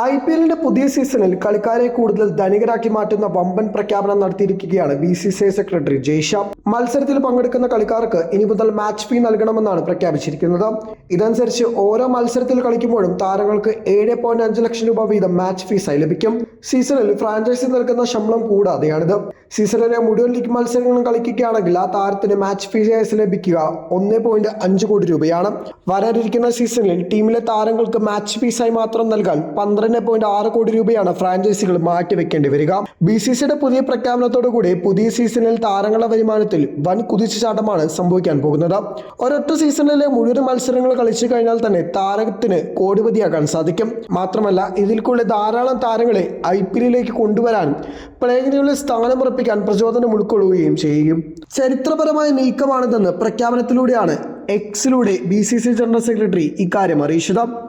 I P എല്ലിന്റെ പുതിയ സീസണിൽ കളിക്കാരെ കൂടുതൽ ധനികരാക്കി മാറ്റുന്ന വമ്പൻ പ്രഖ്യാപനം നടത്തിയിരിക്കുകയാണ് B C C I secretary ജയ്ഷാം. മത്സരത്തിൽ പങ്കെടുക്കുന്ന കളിക്കാർക്ക് ഇനി മുതൽ മാച്ച് ഫീ നൽകണമെന്നാണ് പ്രഖ്യാപിച്ചിരിക്കുന്നത്. ഇതനുസരിച്ച് ഓരോ മത്സരത്തിൽ കളിക്കുമ്പോഴും താരങ്ങൾക്ക് ഏഴ് പോയിന്റ് അഞ്ച് ലക്ഷം രൂപ വീതം മാച്ച് ഫീസായി ലഭിക്കും. സീസണിൽ ഫ്രാഞ്ചൈസി നൽകുന്ന ശമ്പളം കൂടാതെയാണിത്. സീസണിലെ മുഴുവൻ ലീഗ് മത്സരങ്ങളും കളിക്കുകയാണെങ്കിൽ ആ താരത്തിന് മാച്ച് ഫീസ് ലഭിക്കുക ഒന്ന് പോയിന്റ് അഞ്ച് കോടി രൂപയാണ്. വരാനിരിക്കുന്ന സീസണിൽ ടീമിലെ താരങ്ങൾക്ക് മാച്ച് ഫീസായി മാത്രം നൽകാൻ പന്ത്രണ്ട് പോയിന്റ് ആറ് കോടി രൂപയാണ് ഫ്രാഞ്ചൈസികൾ മാറ്റിവെക്കേണ്ടി വരിക. ബി സി സിയുടെ പുതിയ പ്രഖ്യാപനത്തോടുകൂടി പുതിയ സീസണിൽ താരങ്ങളുടെ വരുമാനത്തിൽ വൻ കുതിച്ചുചാട്ടമാണ് സംഭവിക്കാൻ പോകുന്നത്. ഒരൊറ്റ സീസണിലെ മുഴുവൻ മത്സരങ്ങൾ കളിച്ചു കഴിഞ്ഞാൽ തന്നെ താരത്തിന് കോടിപതിയാകാൻ സാധിക്കും. മാത്രമല്ല ഇതിൽ ധാരാളം താരങ്ങളെ ഐ പി എല്ലിലേക്ക് കൊണ്ടുവരാനും പ്ലേയിനുകളിൽ സ്ഥാനമുറപ്പിക്കാൻ പ്രചോദനം ഉൾക്കൊള്ളുകയും ചെയ്യും. ചരിത്രപരമായ നീക്കമാണിതെന്ന് പ്രഖ്യാപനത്തിലൂടെയാണ് എക്സിലൂടെ B C C general secretary ഇക്കാര്യം അറിയിച്ചത്.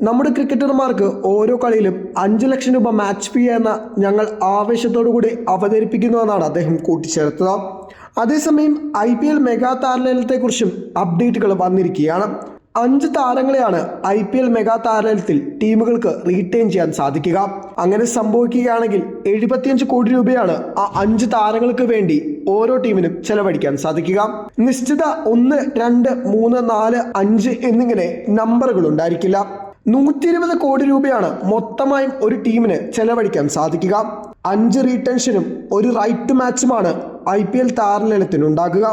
നമ്മുടെ ക്രിക്കറ്റർമാർക്ക് ഓരോ കളിയിലും അഞ്ച് ലക്ഷം രൂപ മാച്ച് ഫീ എന്ന ഞങ്ങൾ ആവേശത്തോടു കൂടി അവതരിപ്പിക്കുന്നുവെന്നാണ് അദ്ദേഹം കൂട്ടിച്ചേർത്തത്. അതേസമയം ഐ പി എൽ മെഗാ താരലേലത്തെക്കുറിച്ചും അപ്ഡേറ്റുകൾ വന്നിരിക്കുകയാണ്. അഞ്ച് താരങ്ങളെയാണ് ഐ പി എൽ മെഗാ താരലേലത്തിൽ ടീമുകൾക്ക് റീറ്റെയിൻ ചെയ്യാൻ സാധിക്കുക. അങ്ങനെ സംഭവിക്കുകയാണെങ്കിൽ എഴുപത്തിയഞ്ച് കോടി രൂപയാണ് ആ അഞ്ച് താരങ്ങൾക്ക് വേണ്ടി ഓരോ ടീമിനും ചെലവഴിക്കാൻ സാധിക്കുക. നിശ്ചിത ഒന്ന് രണ്ട് മൂന്ന് നാല് അഞ്ച് എന്നിങ്ങനെ നമ്പറുകൾ ഉണ്ടായിരിക്കില്ല. നൂറ്റി ഇരുപത് കോടി രൂപയാണ് മൊത്തമായും ഒരു ടീമിന് ചെലവഴിക്കാൻ സാധിക്കുക. അഞ്ച് റീടെൻഷനും ഒരു റൈറ്റ് മാച്ചുമാണ് ഐ പി എൽ ഉണ്ടാക്കുക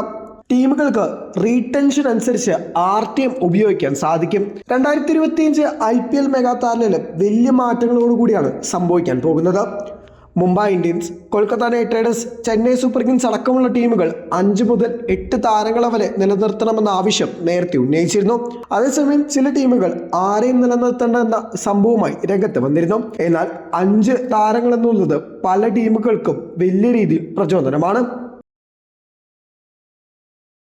ടീമുകൾക്ക് റീടെൻഷൻ അനുസരിച്ച് ആർ ടി എം ഉപയോഗിക്കാൻ സാധിക്കും. രണ്ടായിരത്തി ഇരുപത്തിയഞ്ച് ഐ പി എൽ മെഗാ താരലേലം വലിയ മാറ്റങ്ങളോടുകൂടിയാണ് സംഭവിക്കാൻ പോകുന്നത്. Mumbai Indians Kolkata Knight Riders Chennai Super Kings അടക്കമുള്ള ടീമുകൾ അഞ്ച് മുതൽ എട്ട് താരങ്ങളെ വരെ നിലനിർത്തണമെന്ന ആവശ്യം നേരത്തെ ഉന്നയിച്ചിരുന്നു. അതേസമയം ചില ടീമുകൾ ആരെയും നിലനിർത്തേണ്ട എന്ന സംഭവമായി രംഗത്ത് വന്നിരുന്നു. എന്നാൽ അഞ്ച് താരങ്ങൾ എന്നുള്ളത് പല ടീമുകൾക്കും വലിയ രീതിയിൽ പ്രചോദനമാണ്.